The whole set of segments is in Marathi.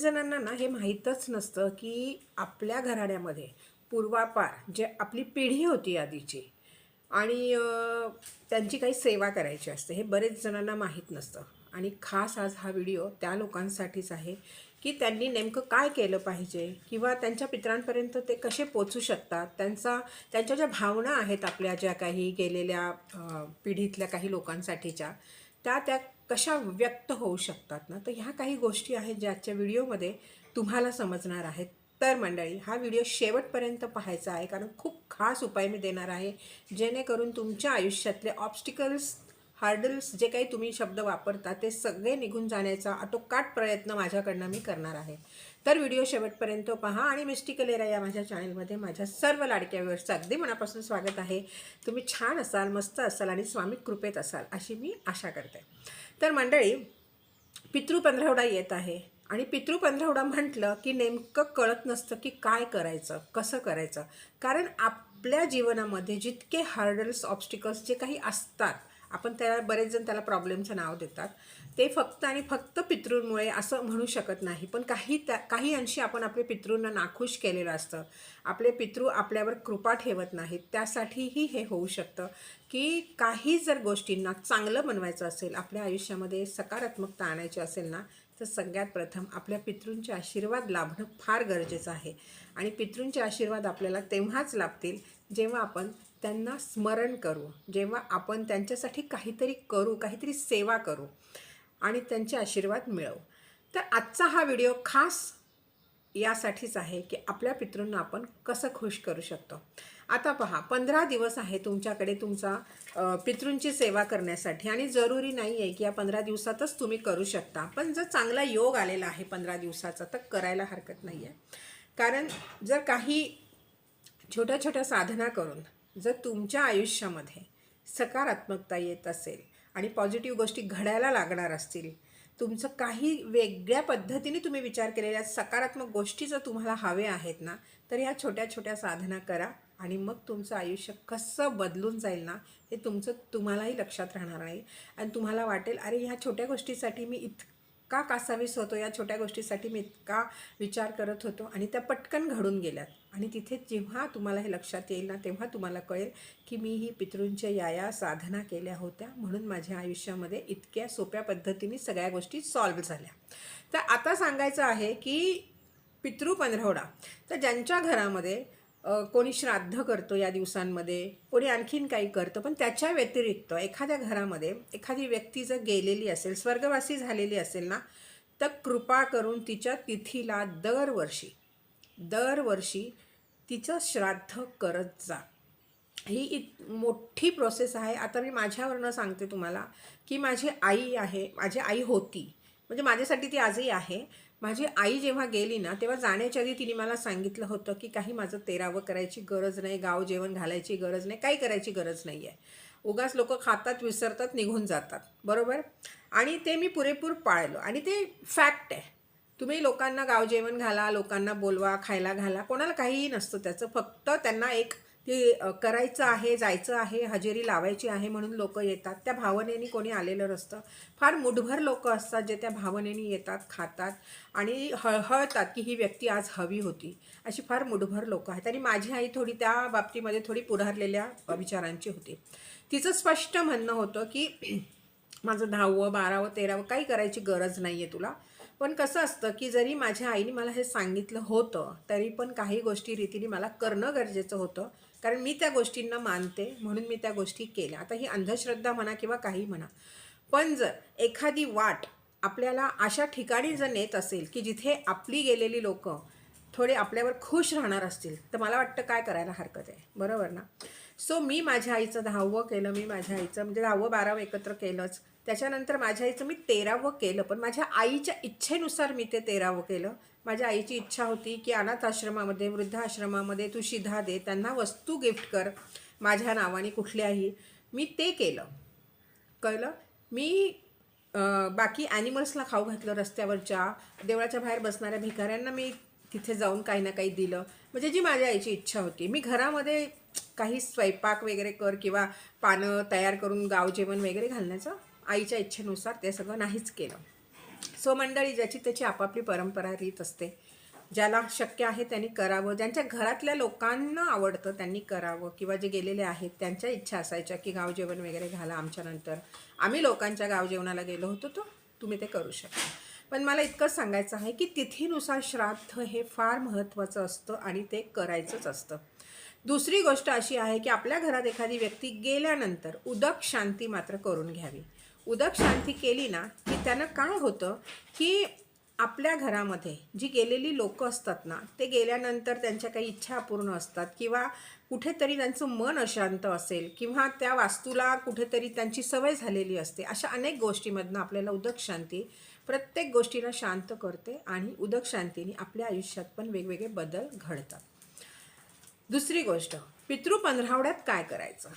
जणांना ना हे माहीतच नसतं की आपल्या घराण्यामध्ये पूर्वापार जे आपली पिढी होती आधीची आणि त्यांची काही सेवा करायची असते हे बरेच जणांना माहीत नसतं. आणि खास आज हा व्हिडिओ त्या लोकांसाठीच आहे की त्यांनी नेमकं काय केलं पाहिजे किंवा त्यांच्या पित्रांपर्यंत ते कसे पोचू शकतात? त्यांचा त्यांच्या ज्या भावना आहेत आपल्या ज्या काही गेलेल्या पिढीतल्या काही लोकांसाठीच्या त्या त्या कशा व्यक्त होऊ शकतात ना? तर ह्या काही गोष्टी आहेत ज्याच्या व्हिडिओमध्ये तुम्हाला समजणार आहेत. तर मंडळी हा व्हिडिओ शेवटपर्यंत पाहायचा आहे. कारण खूप खास उपाय मी देणार आहे. जेणेकरून तुमच्या आयुष्यातले ऑब्स्टिकल्स हार्डल्स जे काही तुम्ही शब्द वापरता ते सगळे निघून जाण्याचा आटोकाट प्रयत्न माझ्याकडनं मी करणार आहे. तर व्हिडिओ शेवटपर्यंत पहा आणि मिस्टिकल एरा या माझ्या चॅनलमध्ये माझ्या सर्व लाडक्या व्ह्युअर्सचं अगदी मनापासून स्वागत आहे. तुम्ही छान असाल मस्त असाल आणि स्वामी कृपेत असाल अशी मी आशा करते. तर मंडळी पितृ पंधरवडा येत आहे. आणि पितृ पंधरवडा म्हटलं की नेमकं कळत नसतं की काय करायचं कसं करायचं. कारण आपल्या जीवनामध्ये जितके हार्डल्स ऑब्स्टिकल्स जे काही असतात आपण त्याला बरेच जण त्याला प्रॉब्लेमचं नाव देतात. ते फक्त आणि फक्त पितृंमुळे असं म्हणू शकत नाही. पण काही त्या काही अंशी आपण आपल्या पितृंना नाखुश केलेलं असतं. आपले पितृ आपल्यावर कृपा ठेवत नाहीत. त्यासाठीही हे होऊ शकतं की काही जर गोष्टींना चांगलं बनवायचं असेल आपल्या आयुष्यामध्ये सकारात्मकता आणायची असेल ना तर सगळ्यात प्रथम आपल्या पितृंचे आशीर्वाद लाभणं फार गरजेचं आहे. आणि पितृंचे आशीर्वाद आपल्याला तेव्हाच लाभतील जेव्हा आपण त्यांना स्मरण करू. जेव्हा आपण त्यांच्यासाठी काहीतरी करू काहीतरी सेवा करू आणि त्यांचे आशीर्वाद मिळवू. तर आजचा हा व्हिडिओ खास यासाठीच आहे की आपल्या पितृंना आपण कसं खुश करू शकतो. आता पहा पंधरा दिवस आहे तुमच्याकडे तुमचा पितृंची सेवा करण्यासाठी आणि जरुरी नाही आहे की या पंधरा दिवसातच तुम्ही करू शकता. पण जर चांगला योग आलेला आहे पंधरा दिवसाचा तर करायला हरकत नाही आहे कारण जर काही छोट्या छोट्या साधना करून जर तुमच्या आयुष्यामध्ये सकारात्मकता येत असेल आणि पॉझिटिव्ह गोष्टी घडायला लागणार असतील तुमचं काही वेगळ्या पद्धतीने तुम्ही विचार केलेल्या सकारात्मक गोष्टी जर तुम्हाला हवे आहेत ना तर ह्या छोट्या छोट्या साधना करा आणि मग तुमचं आयुष्य कसं बदलून जाईल ना हे तुमचं तुम्हालाही लक्षात राहणार नाही. आणि तुम्हाला वाटेल अरे ह्या छोट्या गोष्टीसाठी मी इतका कासावीस होतो या छोट्या गोष्टीसाठी मी इतका विचार करत होतो आणि त्या पटकन घडून गेल्यात. आणि तिथे जेव्हा तुम्हाला हे लक्षात येईल ना तेव्हा तुम्हाला कळेल की मी ही पितृंच्या या या साधना केल्या होत्या. म्हणून माझ्या आयुष्यामध्ये इतक्या सोप्या पद्धतीने सगळ्या गोष्टी सॉल्व्ह झाल्या. तर आता सांगायचं आहे की पितृ पंधरवडा. तर ज्यांच्या घरामध्ये कोणी श्राद्ध करतो या दिवसांमध्ये कोणी आणखीन काही करतं पण त्याच्या व्यतिरिक्त एखाद्या घरामध्ये एखादी व्यक्ती जर गेलेली असेल स्वर्गवासी झालेली असेल ना तर कृपा करून तिच्या तिथीला दरवर्षी दरवर्षी तिचं श्राद्ध करत जा. ही इत मोठी प्रोसेस आहे. आता मी माझ्यावरनं सांगते तुम्हाला की माझी आई आहे माझी आई होती. म्हणजे माझ्यासाठी ती आजही आहे. माझी आई जेव्हा गेली ना तेव्हा जाण्याच्या आधी तिने मला सांगितलं होतं की काही माझं तेरावं करायची गरज नाही गाव जेवण घालायची गरज नाही काही करायची गरज नाही आहे उगाच लोक खातात विसरतात निघून जातात. बरोबर? आणि ते मी पुरेपूर पाळलो. आणि ते फॅक्ट आहे. तुम्ही लोकांना गाव जेवण घाला लोकांना बोलवा खायला घाला कोणाला काहीही नसतं त्याचं. फक्त त्यांना एक की करायचं आहे जायचं आहे हजेरी लावायची आहे म्हणून लोक येतात. त्या भावनेने कोणी आलेलं नसतं. फार मुठभर लोक असतात जे त्या भावनेने येतात खातात आणि हळहळतात की ही व्यक्ती आज हवी होती. अशी फार मुठभर लोक आहेत. आणि माझी आई थोडी त्या बाबतीमध्ये थोडी पुढारलेल्या विचारांची होती. तिचं स्पष्ट म्हणणं होतं की माझं दहावं बारावं तेरावं काही करायची गरज नाही आहे तुला. पण कसं असतं की जरी माझ्या आईने मला हे सांगितलं होतं तरी पण काही गोष्टी रीतीने मला करणं गरजेचं होतं. कारण मी त्या गोष्टींना मानते म्हणून मी त्या गोष्टी केल्या. आता ही अंधश्रद्धा म्हणा किंवा काही म्हणा. पण जर एखादी वाट आपल्याला अशा ठिकाणी जर नेत असेल की जिथे आपली गेलेली लोक थोडे आपल्यावर खुश राहणार असतील तर मला वाटतं काय करायला हरकत आहे. बरोबर ना? सो मी माझ्या आईचं दहावं केलं मी माझ्या आईचं म्हणजे दहावं बारावं एकत्र केलंच. त्याच्यानंतर माझ्या आईचं मी तेरावं केलं पण माझ्या आईच्या इच्छेनुसार मी ते तेरावं केलं. माझ्या आईची इच्छा होती की अनाथ आश्रमामध्ये वृद्धाश्रमामध्ये तू शिधा दे त्यांना वस्तू गिफ्ट कर माझ्या नावाने कुठल्याही. मी ते केलं. कळलं? मी बाकी ॲनिमल्सला खाऊ घातलं रस्त्यावरच्या देवळाच्या बाहेर बसणाऱ्या भिकाऱ्यांना मी तिथे जाऊन काही ना काही दिलं. म्हणजे जी माझ्या आईची इच्छा होती. मी घरामध्ये काही स्वयंपाक वगैरे कर किंवा पानं तयार करून गाव जेवण वगैरे घालण्याचं आईच्या इच्छेनुसार ते सगळं नाहीच केलं. सो मंडळी ज्याची त्याची आपापली परंपरा रीत असते ज्याला शक्य आहे त्यांनी करावं ज्यांच्या घरातल्या लोकांना आवडतं त्यांनी करावं किंवा जे गेलेले आहेत त्यांच्या इच्छा असायच्या की गाव जेवण वगैरे घाला आमच्यानंतर आम्ही लोकांच्या गाव जेवणाला गेलो होतो तो तुम्ही ते करू शकता. पण मला इतकंच सांगायचं आहे की तिथीनुसार श्राद्ध हे फार महत्त्वाचं असतं आणि ते करायचंच असतं. दुसरी गोष्ट अशी आहे की आपल्या घरात एखादी व्यक्ती गेल्यानंतर उदक शांती मात्र करून घ्यावी. उदक शांती केली ना की त्यानं काय होतं की आपल्या घरामध्ये जी गेलेली लोकं असतात ना ते गेल्यानंतर त्यांच्या काही इच्छा अपूर्ण असतात किंवा कुठेतरी त्यांचं मन अशांत असेल किंवा त्या वास्तूला कुठेतरी त्यांची सवय झालेली असते अशा अनेक गोष्टीमधनं आपल्याला उदक शांती प्रत्येक गोष्टीला शांत करते आणि उदक शांतीने आपल्या आयुष्यात पण वेगवेगळे बदल घडतात. दुसरी गोष्ट पितृ पंधरावड्यात काय करायचं?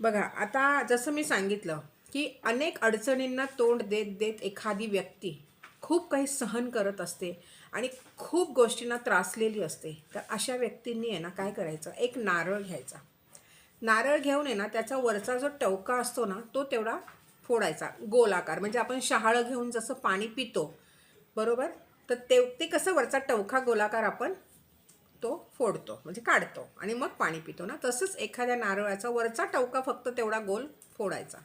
बघा आता जसं मी सांगितलं की अनेक अडचणींना तोंड देत देत एखादी व्यक्ती खूप काही सहन करत असते आणि खूप गोष्टींना त्रासलेली असते तर अशा व्यक्तींनी आहे ना काय करायचं? एक नारळ घ्यायचा. नारळ घेऊन आहे ना त्याचा वरचा जो टवका असतो ना तो तेवढा फोडायचा गोलाकार. म्हणजे आपण शहाळं घेऊन जसं पाणी पितो बरोबर? तर ते ते कसं वरचा टवका गोलाकार आपण तो फोडतो म्हणजे काढतो आणि मग पाणी पितो ना. तसंच एखाद्या नारळाचा वरचा टवका फक्त तेवढा गोल फोडायचा.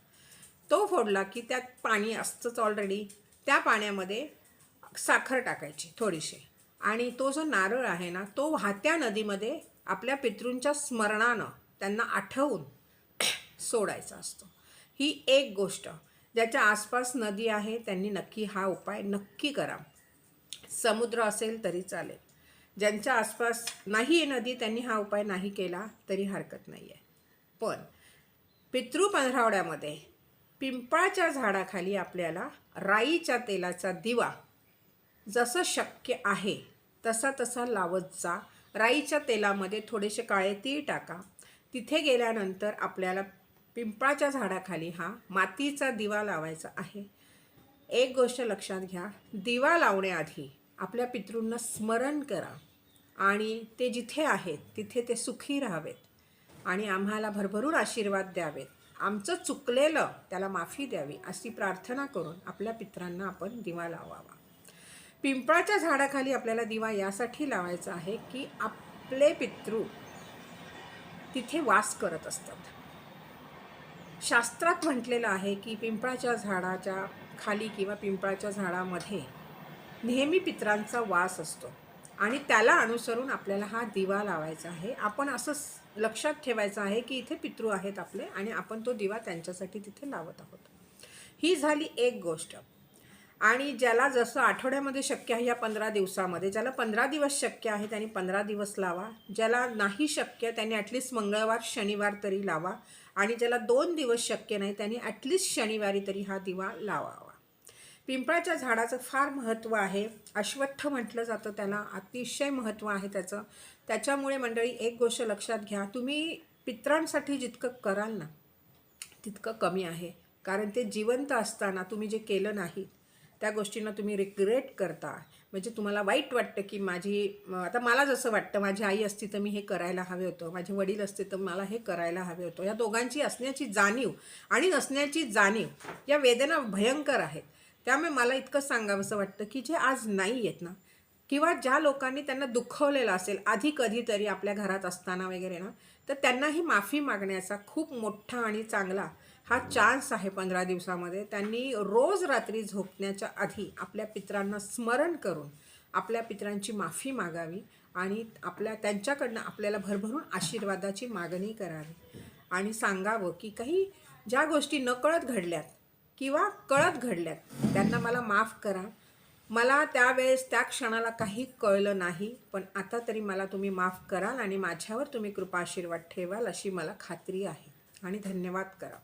तो फोडला की त्यात पाणी असतंच ऑलरेडी त्या पाण्यामध्ये साखर टाकायची थोडीशी. आणि तो जो नारळ आहे ना तो वाहत्या नदीमध्ये आपल्या पितृंच्या स्मरणानं त्यांना आठवून सोडायचा असतो. ही एक गोष्ट. ज्याच्या आसपास नदी आहे त्यांनी नक्की हा उपाय नक्की करा. समुद्र असेल तरी चालेल. ज्यांच्या आसपास नाही आहे नदी त्यांनी हा उपाय नाही केला तरी हरकत नाही आहे पण पितृ पंधरावड्यामध्ये पिंपळाच्या झाडाखाली आपल्याला राईच्या तेलाचा दिवा जसं शक्य आहे तसा तसा लावत जा. राईच्या तेलामध्ये थोडेसे काळे तीळ टाका. तिथे गेल्यानंतर आपल्याला पिंपळाच्या झाडाखाली हा मातीचा दिवा लावायचा आहे. एक गोष्ट लक्षात घ्या दिवा लावण्याआधी आपल्या पितृंना स्मरण करा. आणि ते जिथे आहेत तिथे ते सुखी राहावेत. आणि आम्हाला भरभरून आशीर्वाद द्यावेत. आमचं चुकलेलं त्याला माफी द्यावी अशी प्रार्थना करून आपल्या पित्रांना आपण दिवा लावावा. पिंपळाच्या झाडाखाली आपल्याला दिवा यासाठी लावायचा आहे की आपले पितृ तिथे वास करत असतात. शास्त्रात म्हटलेलं आहे की पिंपळाच्या झाडाच्या खाली किंवा पिंपळाच्या झाडामध्ये नेहमी पित्रांचा वास असतो. आणि त्याला अनुसरून आपल्याला हा दिवा लावायचा आहे. आपण असं लक्षात ठेवायचं आहे की इथे पितृ आहेत आपले आणि आपण तो दिवा त्यांच्यासाठी तिथे लावत आहोत. ही झाली एक गोष्ट. आणि ज्याला जसं आठवड्यामध्ये शक्य आहे या पंधरा दिवसामध्ये ज्याला पंधरा दिवस शक्य आहे त्यांनी पंधरा दिवस लावा. ज्याला नाही शक्य त्यांनी ॲटलिस्ट मंगळवार शनिवार तरी लावा. आणि ज्याला दोन दिवस शक्य नाही त्यांनी ॲटलिस्ट शनिवारी तरी हा दिवा लावावा पिंपळाच्या झाडाचं फार महत्त्व आहे. अश्वत्थ म्हटलं जातं त्याला. अतिशय महत्त्व आहे त्याचं. त्याच्यामुळे मंडळी एक गोष्ट लक्षात घ्या. तुम्ही पित्रांसाठी जितकं कराल ना तितकं कमी आहे. कारण ते जिवंत असताना तुम्ही जे केलं नाही त्या गोष्टींना तुम्ही रिग्रेट करता. म्हणजे तुम्हाला वाईट वाटतं की माझी आता मला जसं वाटतं माझी आई असती तर मी हे करायला हवे होतं. माझे वडील असते तर मला हे करायला हवे होतं. या दोघांची असण्याची जाणीव आणि नसण्याची जाणीव या वेदना भयंकर आहेत. त्यामुळे मला इतकं सांगावंसं वाटतं की जे आज नाही आहेत ना किंवा ज्या लोकांनी त्यांना दुखवलेलं असेल आधी कधीतरी आपल्या घरात असताना वगैरे ना तर त्यांनाही माफी मागण्याचा खूप मोठा आणि चांगला हा चान्स आहे पंधरा दिवसामध्ये. त्यांनी रोज रात्री झोपण्याच्या आधी आपल्या पित्रांना स्मरण करून आपल्या पित्रांची माफी मागावी आणि आपल्या त्यांच्याकडनं आपल्याला भरभरून आशीर्वादाची मागणी करावी आणि सांगावं की काही ज्या गोष्टी नकळत घडल्यात किंवा कळत घडल्यात. त्यांना मला माफ करा. मला त्यावेळेस त्या क्षणाला काही कळलं नाही पण आता तरी मला तुम्ही माफ कराल आणि माझ्यावर तुम्ही कृपा आशीर्वाद ठेवाल अशी मला खात्री आहे आणि धन्यवाद करा.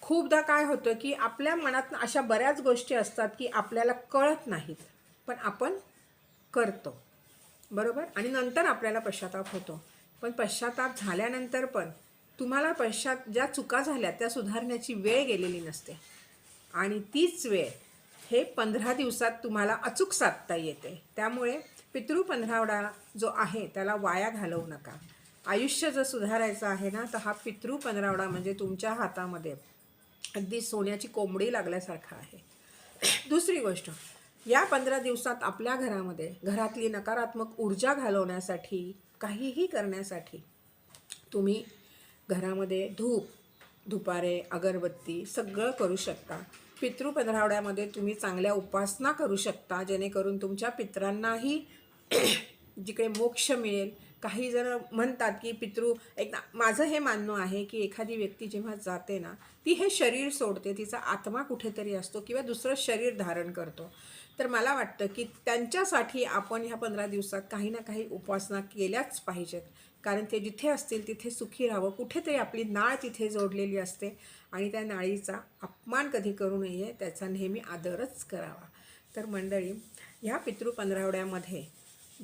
खूपदा काय होतं की आपल्या मनात अशा बऱ्याच गोष्टी असतात की आपल्याला कळत नाहीत पण आपण करतो. बरोबर? आणि नंतर आपल्याला पश्चाताप होतो. पण पश्चाताप झाल्यानंतर पण तुम्हाला पश्चात ज्या चुका झाल्या त्या सुधारण्याची वेळ गेलेली नसते. आणि तीच वेळ हे पंधरा दिवसात तुम्हाला अचूक साधता येते. त्यामुळे पितृ पंधरावडा जो आहे त्याला वाया घालवू नका. आयुष्य जर सुधारायचं आहे ना तर हा पितृ पंधरावडा म्हणजे तुमच्या हातामध्ये अगदी सोन्याची कोंबडी लागल्यासारखा आहे. दुसरी गोष्ट या पंधरा दिवसात आपल्या घरामध्ये घरातली नकारात्मक ऊर्जा घालवण्यासाठी काहीही करण्यासाठी तुम्ही घरामध्ये धूप दुपारे अगरबत्ती सगळं करू शकता. पितृ पंधरावड्यामध्ये तुम्ही चांगल्या उपासना करू शकता जेणेकरून तुमच्या पित्रांनाही जिकडे मोक्ष मिळेल. काही जण म्हणतात की पितृ एकदा माझं हे मानणं आहे की एखादी व्यक्ती जेव्हा जाते ना ती हे शरीर सोडते तिचा आत्मा कुठेतरी असतो किंवा दुसरं शरीर धारण करतो. तर मला वाटतं की त्यांच्यासाठी आपण ह्या पंधरा दिवसात काही ना काही उपासना केल्याच पाहिजेत. कारण ते जिथे असतील तिथे सुखी राहावं. कुठेतरी आपली नाळ तिथे जोडलेली असते आणि त्या नाळीचा अपमान कधी करू नये त्याचा नेहमी आदरच करावा. तर मंडळी ह्या पितृ पंधरावड्यामध्ये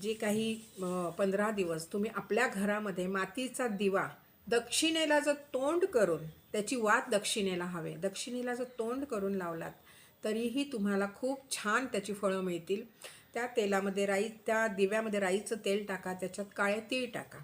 जे काही पंधरा दिवस तुम्ही आपल्या घरामध्ये मातीचा दिवा दक्षिणेला जर तोंड करून त्याची वात दक्षिणेला हवे दक्षिणेला जर तोंड करून लावलात तरीही तुम्हाला खूप छान त्याची फळं मिळतील. त्या तेलामध्ये राई त्या दिव्यामध्ये राईचं तेल टाका त्याच्यात काळे तीळ टाका.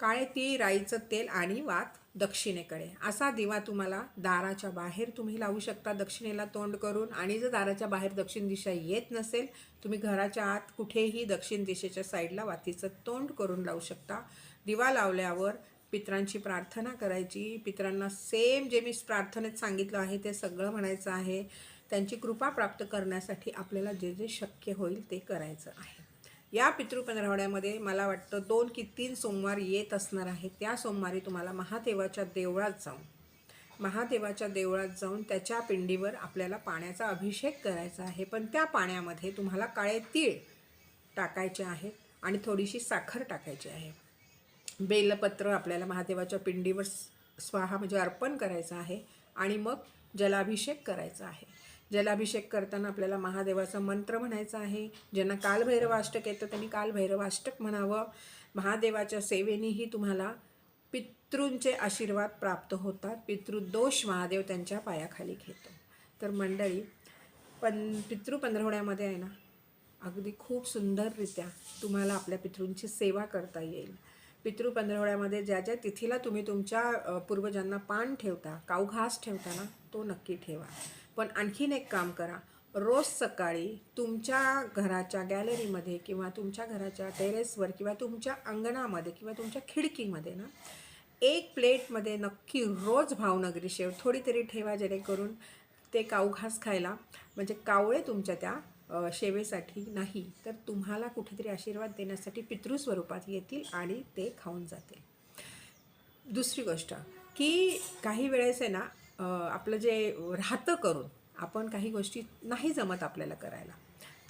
काळे तीळ राईचं तेल आणि वात दक्षिणेकडे. असा दिवा तुम्हाला दाराच्या बाहेर तुम्ही लावू शकता. दक्षिणेला तोंड करून आणि जर दाराच्या बाहेर दक्षिण दिशा येत नसेल तुम्ही घराच्या आत कुठेही दक्षिण दिशेच्या साईडला वातीचं तोंड करून लावू शकता. दिवा लावल्यावर पित्रांची प्रार्थना करायची. पित्रांना सेम जे मी प्रार्थनेत सांगितलं आहे ते सगळं म्हणायचं आहे. त्यांची कृपा प्राप्त करण्यासाठी आपल्याला जे जे शक्य होईल ते करायचं आहे. या पितृ पंधरवड्यामध्ये मला वाटतं दोन की तीन सोमवार येत असणार आहे त्या सोमवारी तुम्हाला महादेवाच्या देवळात जाऊन महादेवाच्या देवळात जाऊन त्याच्या पिंडीवर आपल्याला पाण्याचा अभिषेक करायचा आहे. पण त्या पाण्यामध्ये तुम्हाला काळे तीळ टाकायचे आहेत आणि थोडीशी साखर टाकायची आहे. बेलपत्र आपल्याला महादेवाच्या पिंडीवर स्वाहा म्हणजे अर्पण करायचं आहे आणि मग जलाभिषेक करायचा आहे. जलाभिषेक करताना आपल्याला महादेवाचा मंत्र म्हणायचा आहे. ज्यांना कालभैरवाष्टक येतं त्यांनी कालभैरवाष्टक म्हणावं. महादेवाच्या सेवेनेही तुम्हाला पितृंचे आशीर्वाद प्राप्त होतात. पितृदोष महादेव त्यांच्या पायाखाली घेतो. तर मंडळी पण पितृ पंधरवड्यामध्ये आहे ना अगदी खूप सुंदररित्या तुम्हाला आपल्या पितृंची सेवा करता येईल. पितृ पंधरवड्यामध्ये ज्या ज्या तिथीला तुम्ही तुमच्या पूर्वजांना पान ठेवता कावघास ठेवता ना तो नक्की ठेवा. पण आणखीन एक काम करा. रोज सकाळी तुमच्या घराच्या गॅलरीमध्ये किंवा तुमच्या घराच्या टेरेसवर किंवा तुमच्या अंगणामध्ये किंवा तुमच्या खिडकीमध्ये ना एक प्लेटमध्ये नक्की रोज भावनगरी शेव थोडी तरी ठेवा जेणेकरून ते कावघास खायला म्हणजे कावळे तुमच्या त्या शेवेसाठी नाही. तर तुम्हाला कुठेतरी आशीर्वाद देण्यासाठी पितृस्वरूपात येतील आणि ते खाऊन जातील. दुसरी गोष्ट की काही वेळेस आहे ना आपलं जे राहतं करून आपण काही गोष्टी नाही जमत आपल्याला करायला.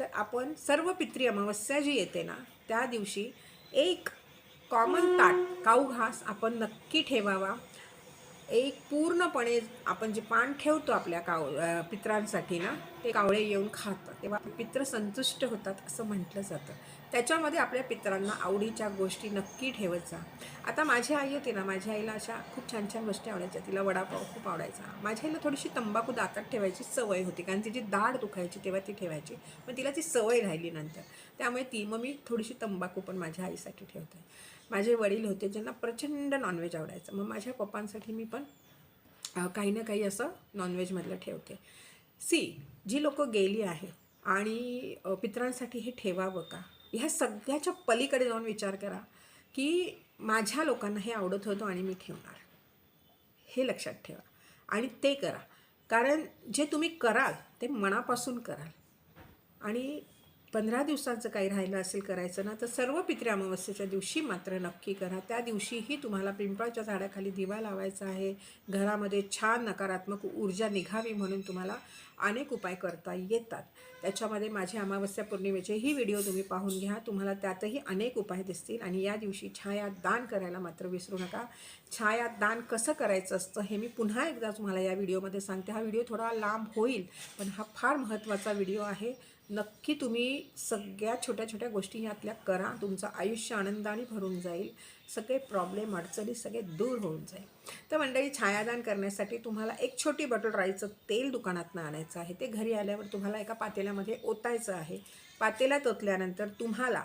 तर आपण सर्व पित्री अमावस्या जी येते ना त्या दिवशी एक कॉमन ताट काऊ घास आपण नक्की ठेवावा. एक पूर्णपणे आपण जे पान ठेवतो आपल्या काव पित्रांसाठी ना ते कावळे येऊन खातात. तेव्हा पित्र संतुष्ट होतात असं म्हटलं जातं. त्याच्यामध्ये आपल्या पित्रांना आवडीच्या गोष्टी नक्की ठेवत जा. आता माझी आई होती ना माझ्या आईला अशा खूप छान छान गोष्टी आवडायच्या. तिला वडापाव खूप आवडायचा. माझ्या आईला थोडीशी तंबाखू दातात ठेवायची सवय होती कारण तिची दाढ दुखायची तेव्हा ती ठेवायची. पण तिला ती सवय राहिली नंतर. त्यामुळे ती मग मी थोडीशी तंबाखू पण माझ्या आईसाठी ठेवते. माझे वडील होते ज्यांना प्रचंड नॉनव्हेज आवडायचं. मग माझ्या पप्पांसाठी मी पण काही ना काही असं नॉनव्हेजमधलं ठेवते. सी जी लोकं गेली आहे आणि पित्रांसाठी हे ठेवावं का? ह्या सगळ्याच्या पलीकडे जाऊन विचार करा की माझ्या लोकांना हे आवडत होतं आणि मी ठेवणार. हे लक्षात ठेवा. आणि ते करा. कारण जे तुम्ही कराल ते मनापासून कराल. आणि पंधरा दिवसांचं काही राहिलं असेल करायचं ना तर सर्व पित्र्या अमावस्येच्या दिवशी मात्र नक्की करा. त्या दिवशीही तुम्हाला पिंपळाच्या झाडाखाली दिवा लावायचा आहे. घरामध्ये छान नकारात्मक ऊर्जा निघावी म्हणून तुम्हाला अनेक उपाय करता येतात. त्याच्यामध्ये माझे अमावस्या पौर्णिमेचेही व्हिडिओ तुम्ही पाहून घ्या. तुम्हाला त्यातही अनेक उपाय दिसतील आणि या दिवशी छाया दान करायला मात्र विसरू नका. छाया दान कसं करायचं असतं हे मी पुन्हा एकदा तुम्हाला या व्हिडिओमध्ये सांगते. हा व्हिडिओ थोडा लांब होईल पण हा फार महत्त्वाचा व्हिडिओ आहे. नक्की तुम्ही सगळ्या छोट्या छोट्या गोष्टी ह्यातल्या करा. तुमचं आयुष्य आनंदाने भरून जाईल. सगळे प्रॉब्लेम अडचणी सगळे दूर होऊन जाईल. तर मंडळी छायादान करण्यासाठी तुम्हाला एक छोटी बॉटल राईचं तेल दुकानातनं आणायचं आहे. ते घरी आल्यावर तुम्हाला एका पातेल्यामध्ये ओतायचं आहे. पातेल्यात ओतल्यानंतर तुम्हाला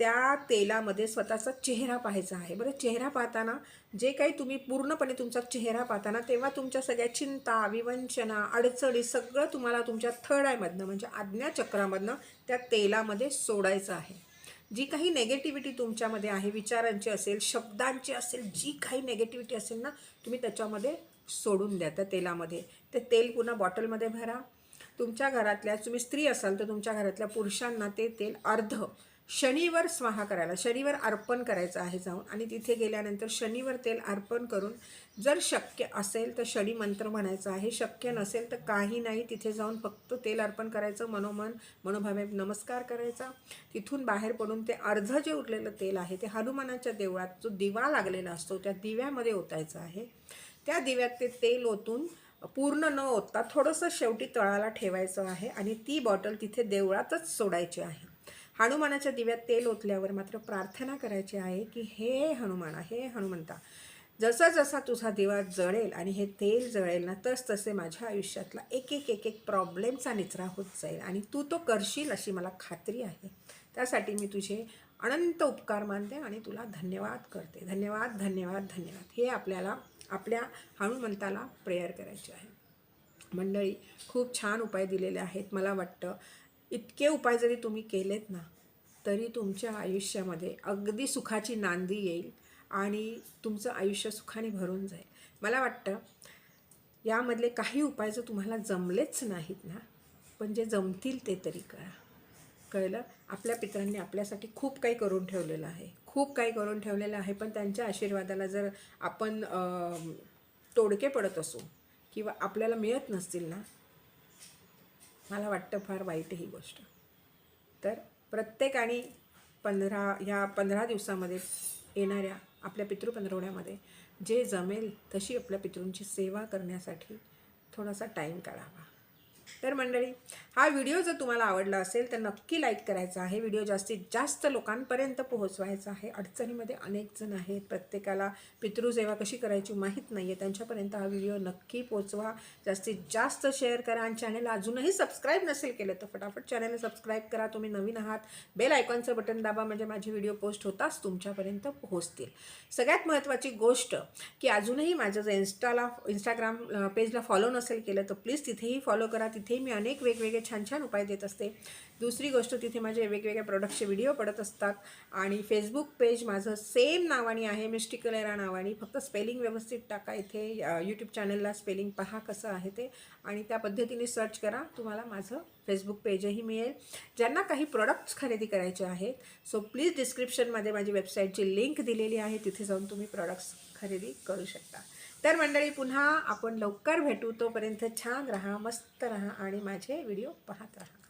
त्या तेलामध्ये स्वतःचा चेहरा पाहायचा आहे. बरं चेहरा पाहताना जे काही तुम्ही पूर्णपणे तुमचा चेहरा पाहताना तेव्हा तुमच्या सगळ्या चिंता विवंचना अडचणी सगळं तुम्हाला तुमच्या थर्ड आयमधनं म्हणजे आज्ञाचक्रामधनं त्या तेलामध्ये सोडायचं आहे. जी काही नेगेटिव्हिटी तुमच्यामध्ये आहे विचारांची असेल शब्दांची असेल जी काही नेगेटिव्हिटी असेल ना तुम्ही त्याच्यामध्ये सोडून द्या त्या तेलामध्ये. ते तेल पुन्हा बॉटलमध्ये भरा. तुमच्या घरातल्या तुम्ही स्त्री असाल तर तुमच्या घरातल्या पुरुषांना ते तेल अर्ध शनिवर स्वाहा करायला शनिवर अर्पण करायचं आहे जाऊन आणि तिथे गेल्यानंतर शनिवर तेल अर्पण करून जर शक्य असेल तर शनी मंत्र म्हणायचं आहे. शक्य नसेल तर काही नाही तिथे जाऊन फक्त तेल अर्पण करायचं मनोमन मनोभावे नमस्कार करायचा. तिथून बाहेर पडून ते अर्ध जे उरलेलं तेल आहे ते हनुमानाच्या देवळात जो दिवा लागलेला असतो त्या दिव्यामध्ये ओतायचं आहे. त्या दिव्यात ते तेल ओतून पूर्ण न ओतता थोडंसं शेवटी तळाला ठेवायचं आहे आणि ती बॉटल तिथे देवळातच सोडायची आहे. हनुमानाच्या दिव्यात तेल ओतल्यावर मात्र प्रार्थना करायची आहे की हे हनुमाना हे हनुमंता जसा जसा तुझा दिवा जळेल आणि हे तेल जळेल ना तस तसे माझ्या आयुष्यातला एक एक एक एक प्रॉब्लेमचा निचरा होत जाईल आणि तू तो करशील अशी मला खात्री आहे. त्यासाठी मी तुझे अनंत उपकार मानते आणि तुला धन्यवाद करते. धन्यवाद धन्यवाद धन्यवाद. हे आपल्याला आपल्या हनुमंताला प्रेयर करायचे आहे. मंडळी खूप छान उपाय दिलेले आहेत. मला वाटतं इतके उपाय जरी तुम्ही केलेत ना तरी तुमच्या आयुष्यामध्ये अगदी सुखाची नांदी येईल आणि तुमचं आयुष्य सुखाने भरून जाईल. मला वाटतं यामधले काही उपाय जर तुम्हाला जमलेच नाहीत ना पण जे जमतील ते तरी करा. कळलं? आपल्या पित्रांनी आपल्यासाठी खूप काही करून ठेवलेलं आहे. खूप काही करून ठेवलेलं आहे पण त्यांच्या आशीर्वादाला जर आपण तोडके पडत असू किंवा आपल्याला मिळत नसतील ना मला वाटतं फार वाईट ही गोष्ट. तर प्रत्येकाने पंधरा ह्या पंधरा दिवसामध्ये येणाऱ्या आपल्या पितृपंधरवड्यामध्ये जे जमेल तशी आपल्या पितृंची सेवा करण्यासाठी थोडासा टाईम काढावा. तर मंडळी हा व्हिडिओ जर तुम्हाला आवडला असेल तर नक्की लाईक करायचा आहे. व्हिडिओ जास्तीत जास्त लोकांपर्यंत पोहोचवायचा आहे. अडचणीमध्ये अनेक जण आहेत. प्रत्येकाला पितृसेवा कशी करायची माहीत नाही आहे त्यांच्यापर्यंत हा व्हिडिओ नक्की पोहोचवा. जास्तीत जास्त शेअर करा आणि चॅनल अजूनही सबस्क्राईब नसेल केलं तर फटाफट चॅनल सबस्क्राईब करा. तुम्ही नवीन आहात बेल आयकॉनचं बटन दाबा म्हणजे माझे व्हिडिओ पोस्ट होताच तुमच्यापर्यंत पोहोचतील. सगळ्यात महत्त्वाची गोष्ट की अजूनही माझं जर इन्स्टाला इंस्टाग्राम पेजला फॉलो नसेल केलं तर प्लीज तिथेही फॉलो करा. तिथे मी अनेक वेगवेगळे छान छान उपाय देत असते. दुसरी गोष्ट तिथे माझे वेगवेगळ्या प्रोडक्टचे व्हिडिओ पडत असतात. आणि फेसबुक पेज माझं सेम नावाने आहे मिस्टिकलेरा नावाने. फक्त स्पेलिंग व्यवस्थित टाका इथे. यूट्यूब चॅनलला स्पेलिंग पहा कसं आहे ते. आणि त्या पद्धतीने सर्च करा. तुम्हाला माझं फेसबुक पेजही मिळेल. ज्यांना काही प्रोडक्ट्स खरेदी करायचे आहेत सो प्लीज डिस्क्रिप्शनमध्ये माझी वेबसाईटची लिंक दिलेली आहे. तिथे जाऊन तुम्ही प्रॉडक्ट्स खरेदी करू शकता. तर मंडळी पुन्हा आपण लवकर भेटू. तोपर्यंत छान राहा मस्त राहा आणि माझे व्हिडिओ पाहत राहा.